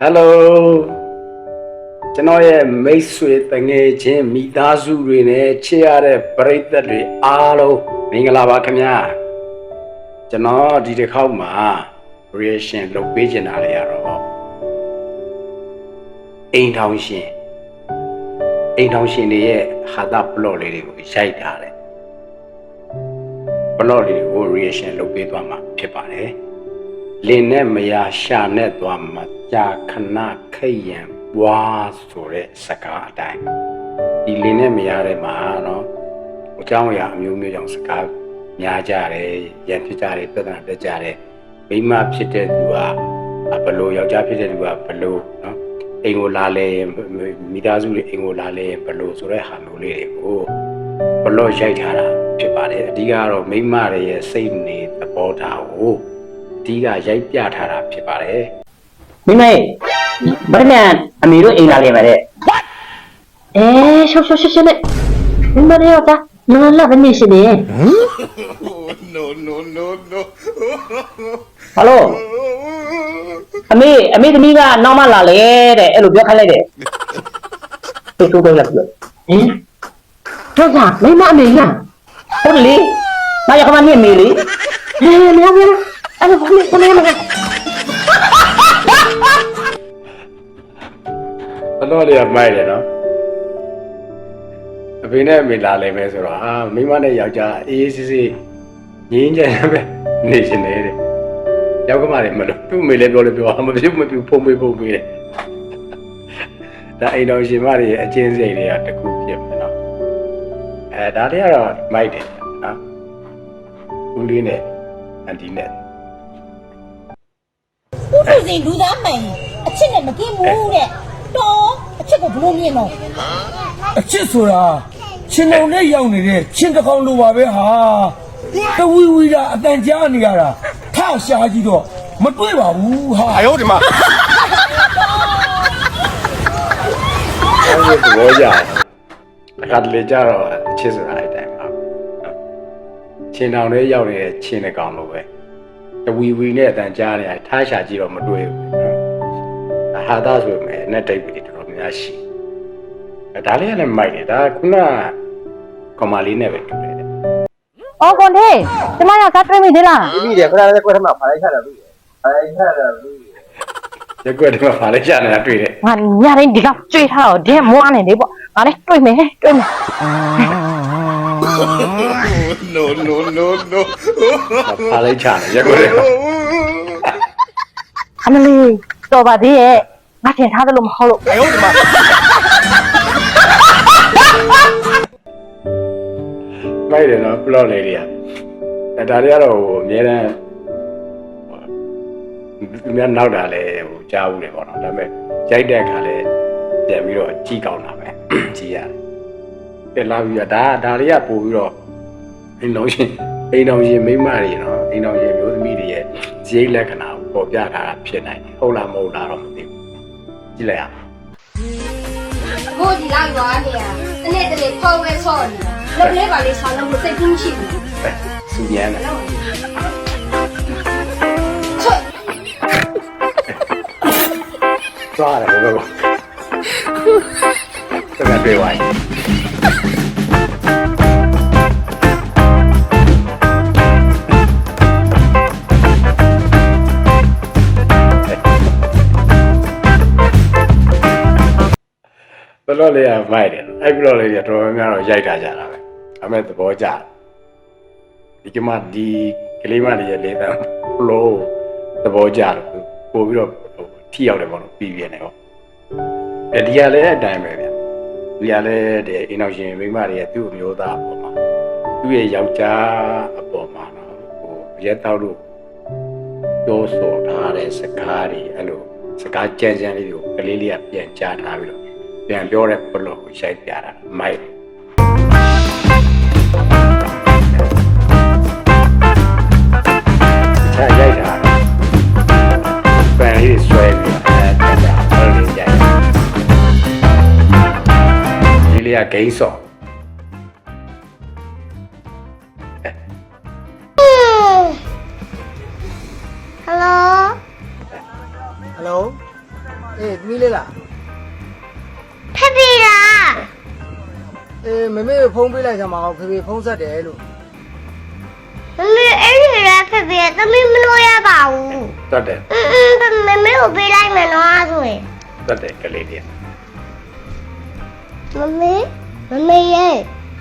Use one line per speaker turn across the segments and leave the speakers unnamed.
ဟယ်လိုကျွန်တော်ရဲ့မိတ်ဆွေတငယ်ချင်းမိသားစုတွေနဲ့ချစ်ရတဲ့ပရိသတ်တွေအားလုံးမင်္ဂလာပါခင်ဗျာကျွန်တော်ဒီတစ်ခေါက်မှာ reaction လုပ်ပေးချင်တာလေရတော့အိမ်ထောင်ရှင်အိမ်ထောင်ရှင်တွေရဲ့ဟာတာပလော့လေးတွေကိုရိုက်ထားတယ်ပလော့လေးတွေကို reaction လုပ်ပေးသွားမှာဖြစ်ပါတယ် လင်းနဲ့မယာရှာနဲ့သွားမှာကြာခဏခိတ်ရန်ဘွားဆိုတဲ့စကားအတိုင်းဒီလင်းနဲ့မယာတဲ့မှာတော့အเจ้าအရာအမျိုးမျိုးကြောင့်စကားများကြတယ်ရန်ဖြစ်ကြတယ်ပြဿနာတက်ကြတယ်မိန်းမဖြစ်တဲ့သူကဘလို့ယောက်ျားဖြစ်တဲ့သူကဘလို့နော်အိမ်ကိုလာလဲမိသားစုတွေအိမ်ကိုလာလဲဘလို့ဆိုတဲ့ဟာမျိုးလေးတွေကိုဘလို့ရိုက်ထားတာဖြစ်ပါတယ်အဓိကတော့မိန်းမတွေရဲ့စိတ်နေသဘောထားကို ဒီကရိုက်ပြထားတာဖြစ်ပါတယ်
မိမေဘယ်နဲ့အမေတို့အိမ်လာလေပါတဲ့အဲရှောရှောရှောရှောနဲ့မိမရေတော့နော်လာဘယ်နေရှိနေ
no, no, no, no.
ဟယ်လိုအမေအမေသမီးကနောက်မှလာလေတဲ့အဲ့လိုပြောခိုင်းလိုက်တယ်တူတူပဲလားပြောဟင်တော့ကမိမအမေလားဟုတ်လေမရခမနေအမေလေဟဲ့မရမရ အဲ့လိုခမခမမ
ဘလို့တွေကမိုက်တယ်နော်အဖေနဲ့အမေလာလိမ့်မယ်ဆိုတော့အာမိမနဲ့ယောက်ျားအေးအေးဆေးဆေးငင်းကြတယ်ပဲနေရှင်နေတဲ့ယောက်ကမတွေမလို့သူ့အမေလည်းပြောလို့ပြောမဖြစ်မပြဖုံးပေးဖုံးပေးတယ်ဒါအိမ်တော်ရှင်မတွေရဲ့အချင်းစိတ်တွေကတခုဖြစ်မယ်နော်အဲဒါတွေကတော့မိုက်တယ်နော်ဦးလေးနဲ့အန်တီနဲ့
ဦးသူစင်လူသားမှန်ရင်အချစ်နဲ့မကင်းဘူးတဲ့တော်အချစ်ကိုဘလို့မြင်တော့
အချစ်ဆိုတာချင်းုံနဲ့ရောက်နေတဲ့ချင်းတစ်ကောင်လိုပါပဲဟာတဝီဝီတာအတန်ကြားနေရတာထရှားကြီးတော့မတွေ့ပါဘူးဟာ
哎呦我的妈！
အဲ့ဒီသဘောကြတယ်အခါတလေကြတော့အချစ်ဆိုတာအဲ့တိုင်းပါချင်းတောင်လေးရောက်နေတဲ့ချင်းတဲ့ကောင်လိုပဲ တဝီဝီနဲ့အတန်ကြားနေတယ်ထားရှာကြည့်တော့မတွေ့ဘူးနော်ဟာသားဆိုပေမဲ့နဲ့တိတ်ပြီးတော်တော်များရှိအဲဒါလေးကလည်းမိုက်တယ်ဒါကခုနကကောင်မလေးနဲ့ပဲတူတယ်
အော်ကွန်တေကျမရောက်စားတွေးမိသေးလား
ပြီတယ်ခဏလေးကွက်ထမဖာလိုက်ချတာပြီဖာလိုက်ချတာပြီ
ရက်ွက်တော့ပါလေရှာနေတာတွေ့တယ်
ငါညတိုင်းဒီကကြွေးထားတော့ဒဲမွားနေလေပေါ့ငါလည်းတွေးမယ်တွေးမယ်
no no no no
ဖားလိုက်ချတယ်ရက်ကိုတယ်
အမလီတော်ပါသေးရဲ့ငါထင်ထားတယ်လို့မဟုတ်လို့
အေးဟုတ်ဒီ
မှာလိုက်တယ်နော် plot လေးတွေကအဲဒါတွေကတော့ဟိုအများတန်းသူများနောက်တာလဲဟိုကြားဘူးတယ်ပေါ့နော်ဒါပေမဲ့ရိုက်တဲ့အခါလဲပြန်ပြီးတော့ကြည့်ကောင်းတာပဲကြည့်ရတယ် ပြန်လာပြီးတော့ဒါဒါတွေကပို့ပြီးတော့အိမ်တော်ရှင်အိမ်တော်ရှင်မိန်းမတွေနော်အိမ်တော်ရှင်မျိုးသမီးတွေရဲ့ဇိတ်လက္ခဏာကိုပေါ်ပြထားတာဖြစ်နိုင်တယ်ဟုတ်လားမဟုတ်လားတော့မသိဘူးကြည့်လိုက်အောင်
ကိုဒီလောက်ရွာနေရတနေ့တနေ့ဖော်ဝဲဆော့နေလုပ်လေးပါလေးဆောင်းလို့စိတ်ကူးရှိဘူး
အဲစူညမ်းတယ်
ချွတ်
သွားတယ်ဘယ်လိုလဲတကယ်တွေ့ပါရင် ဘလော့လေးကမိုက်တယ်အဲ့ဘလော့လေးကတော်တော်များများတော့ရိုက်တာကြတာပဲအမေသဘောကျတယ်ဒီကမှဒီကလေးမလေးရဲ့လေးတန်းဖလိုသဘောကျတယ်ပို့ပြီးတော့ဟိုထိရောက်တယ်ပေါ့နော်ပြီးပြနေပေါ့အဲဒီကလည်းအတိုင်းပဲဗျ ဒီကလည်းဒီအိမ်အောင်ရှင်မိန်းမတွေရဲ့သူ့အမျိုးသားအပေါ်မှာသူ့ရဲ့ယောက်ျားအပေါ်မှာနော်ဟိုရဲတောက်လို့ပြောဆိုထားတဲ့စကားတွေအဲ့လိုစကားကြမ်းကြမ်းလေးတွေကိုကလေးလေးကပြန်ကြားထားပြီးတော့ပြန်ပြောတဲ့ဘလော့ကိုရိုက်ပြတာမိုက် ကဂိမ်းဆော့
ဟယ်လို
ဟယ်လို
အေးသမီးလေးလား
ဖဖေလား
အေးမမေကိုဖုန်းပေးလိုက်ကြမှာဖေဖေဖုန်းဆက်တယ်လို့
မမေအဲ့ဒီလည်းဖဖေသမီးမလို့ရပါဘူး
တတ်တယ်
အင်းအင်းမမေကိုပေးလိုက်မယ်နော်ဆိုရင်
တတ်တယ်ကလေးလေး
မမေမမေရဲ့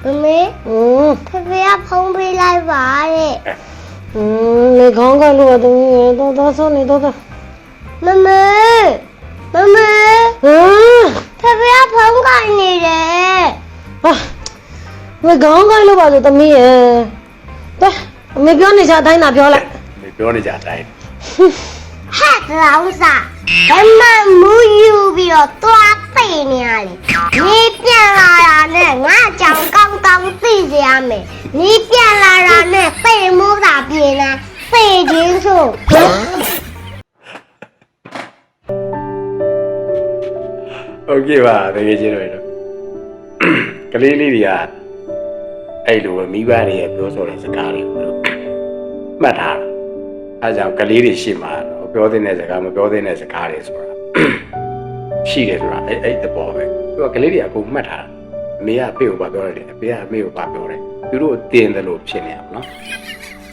မမေอืมဖဖေကဖုန်းပေးလိုက်ပါတဲ့
อืมလေခေါင်းကလို့တော့တော့တော့ဆုံးနေတော့တော့
မမေမမေ
ဟမ်
ဖဖေကဖုန်းကိုင်နေတယ်
ဟာလေခေါင်းကလို့ပါဆိုသမီးရဲ့တဲအမေပြောနေကြအတိုင်းသာပြောလိုက်
ဒီပြောနေကြအတိုင်း
ဟဲ့လောင်စာဘယ်မှမူယူပြီးတော့တွား သိနေရလေနေပြန်လာတာနဲ့ငါကြောင်ကောင်းကောင်းသိစေရမယ်နေပြန်လာတာနဲ့သိမိုးတာပြင်လာသိချင်းဆို
โอเคပါတကယ်ချင်းတော့ကလေးလေးတွေကအဲ့လိုပဲမိဘတွေရဲ့ပြောဆိုတဲ့စကားတွေကိုလို့မှတ်ထားတာအဲဒါကြောင့်ကလေးတွေရှိမှတော့ပြောတဲ့စကားမပြောတဲ့စကားတွေဆိုတာ ရှိတယ်ဆိုတာအဲ့အဲ့တဘောပဲသူကကလေးတွေအကုန်မှတ်ထားတာအမေကအဖေကိုပါပြောတယ်အဖေကအမေကိုပါပြောတယ်သူတို့တင်တယ်လို့ဖြစ်နေအောင်နော်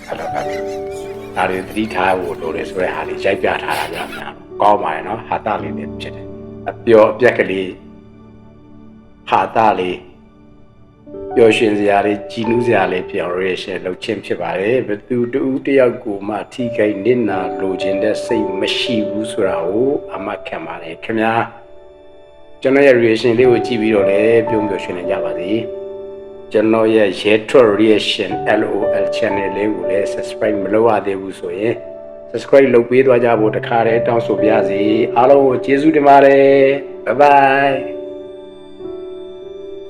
အဲ့တော့ဒါတွေသတိထားဖို့လိုတယ်ဆိုတဲ့ဟာလေးရိုက်ပြထားတာများများကောင်းပါတယ်နော်ဟာတာလေးတွေဖြစ်တယ်အပျော်အပြက်ကလေးဟာတာလေးပျော်ရွှင်စရာလေးကြည်နူးစရာလေးပြောင်းရဲရှယ်လှုပ်ခြင်းဖြစ်ပါတယ်ဘသူတူတယောက်ကိုမှထိခိုက်နစ်နာလိုချင်တဲ့စိတ်မရှိဘူးဆိုတာကိုအမှတ်ခံပါတယ်ခင်ဗျာ ကျွန်တော်ရဲ့ reaction လေးကိုကြည့်ပြီးတော့လည်းပြုံးပျော်ရွှင်နေကြပါစေကျွန်တော်ရဲ့ Retro Reaction LOL channel လေးကိုလည်း subscribe မလုပ်ရသေးဘူးဆိုရင် subscribe လုပ်ပေးသွားကြဖို့တခါတည်းတောင်းဆိုပါရစေအားလုံးကိုကျေးဇူးတင်ပါတယ် bye bye